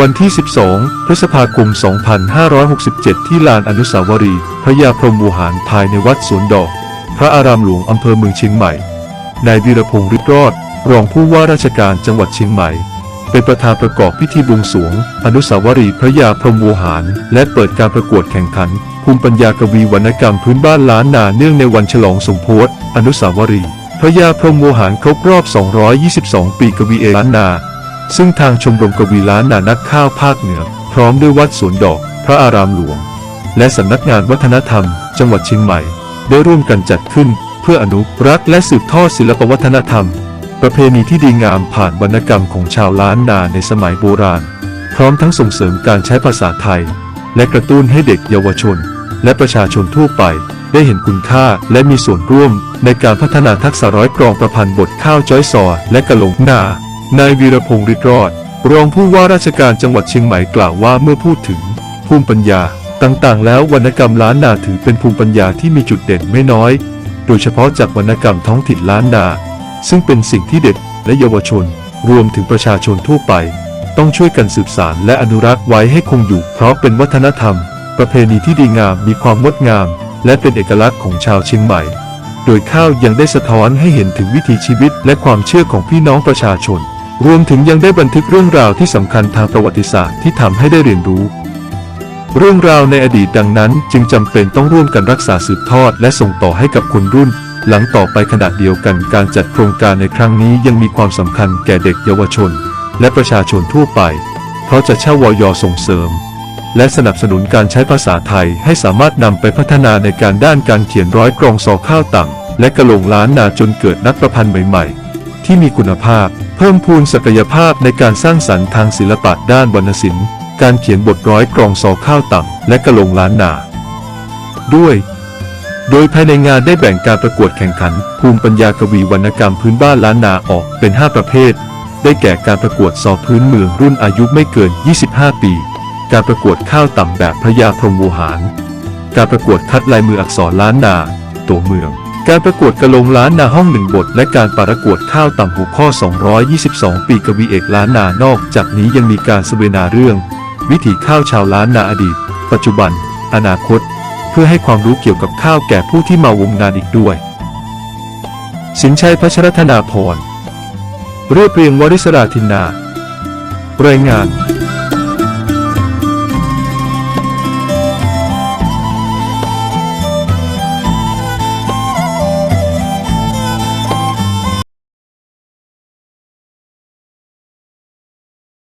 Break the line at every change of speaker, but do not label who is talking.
วันที่ 12 พฤษภาคม 2567 ที่ลานอนุสาวรีย์พระยาพรหมวิหารภายในวัดสวนดอก พระอารามหลวงอำเภอเมืองเชียงใหม่ นายวีรพงศ์ฤทธิ์รอด รองผู้ว่าราชการจังหวัดเชียงใหม่ เป็นประธานประกอบพิธีบวงสรวง อนุสาวรีย์พระยาพรหมวิหาร และเปิดการประกวดแข่งขัน ภูมิปัญญากวีวรรณกรรมพื้นบ้านล้านนาเนื่องในวันฉลองสมโพธิอนุสาวรีย์พระยาพรหมวิหารครบรอบ 222 ปีกวีเอล้านนา ซึ่งทางชมรมกวีล้านนานักข้าวภาคเหนือ พร้อมด้วยวัดสวนดอก พระอารามหลวง และสำนักงานวัฒนธรรม จังหวัดเชียงใหม่ ได้ร่วมกันจัดขึ้น เพื่ออนุรักษ์และสืบทอดศิลปวัฒนธรรม ประเพณีที่ดีงามผ่านวรรณกรรมของชาวล้านนาในสมัยโบราณ พร้อมทั้งส่งเสริมการใช้ภาษาไทย และกระตุ้นให้เด็กเยาวชน และประชาชนทั่วไปได้เห็นคุณค่าและมีส่วนร่วมในการพัฒนาทักษะร้อยกรองประพันธ์บทข้าวจ้อยซอและกะหลงนา นายวีรพงศ์ฤทธิ์รอด รองผู้ว่าราชการจังหวัดเชียงใหม่กล่าวว่าเมื่อพูดถึง ภูมิปัญญาต่างๆ แล้ววรรณกรรมล้านนาถือเป็นภูมิปัญญาที่มีจุดเด่นไม่น้อย โดยเฉพาะจากวรรณกรรมท้องถิ่นล้านนา ซึ่งเป็นสิ่งที่เด็กและเยาวชน รวมถึงประชาชนทั่วไป ต้องช่วยกันสืบสานและอนุรักษ์ไว้ให้คงอยู่ เพราะเป็นวัฒนธรรม ประเพณีที่ดีงามมีความงดงาม และเป็นเอกลักษณ์ของชาวเชียงใหม่ โดยข้าวยังได้สะท้อนให้เห็นถึงวิถีชีวิตและความเชื่อของพี่น้องประชาชน รวมถึงยังได้บันทึกเรื่องราวที่สำคัญทางประวัติศาสตร์ที่ทำให้ได้เรียนรู้ เรื่องราวในอดีตดังนั้นจึงจำเป็นต้องร่วมกันรักษาสืบทอด และส่งต่อให้กับคนรุ่น หลังต่อไปขณะเดียวกันการจัดโครงการในครั้งนี้ยังมีความสำคัญแก่เด็กเยาวชน และประชาชนทั่วไป เพราะจะเช่าวอยส่งเสริม และสนับสนุนการใช้ภาษาไทยให้สามารถนำไปพัฒนาในการด้านการเขียนร้อยกรองซอข้าวต่ำและกระโหลงล้านนาจนเกิดนักประพันธ์ใหม่ ๆ ที่มีคุณภาพ เพิ่มพูนศักยภาพในการสร้างสรรค์ทางศิลปะด้านวรรณศิลป์ การเขียนบทร้อยกรองซอข้าวต่ำและกระลงล้านนา ด้วย โดยภายในงานได้แบ่งการประกวดแข่งขัน ภูมิปัญญากวีวรรณกรรมพื้นบ้านล้านนาออกเป็น 5 ประเภท ได้แก่การประกวดซอพื้นเมืองรุ่นอายุไม่เกิน 25 ปี การประกวดข้าวต่ำแบบพระยาพรหมวหาร การประกวดคัดลายมืออักษรล้านนา ตัวเมือง การประกวดกระโหลงล้านนาห้องหนึ่งบท และการประกวดข้าวต่ำหัวข้อ 222 ปีกวีเอกล้านนานอกจากนี้ยังมีการเสวนาเรื่อง วิถีข้าวชาวล้านนาอดีต ปัจจุบัน อนาคต เพื่อให้ความรู้เกี่ยวกับข้าวแก่ผู้ที่มาวงงานอีกด้วย สินชัยพัชรธนาพรเรียบเรียงวริศราธินนารายงาน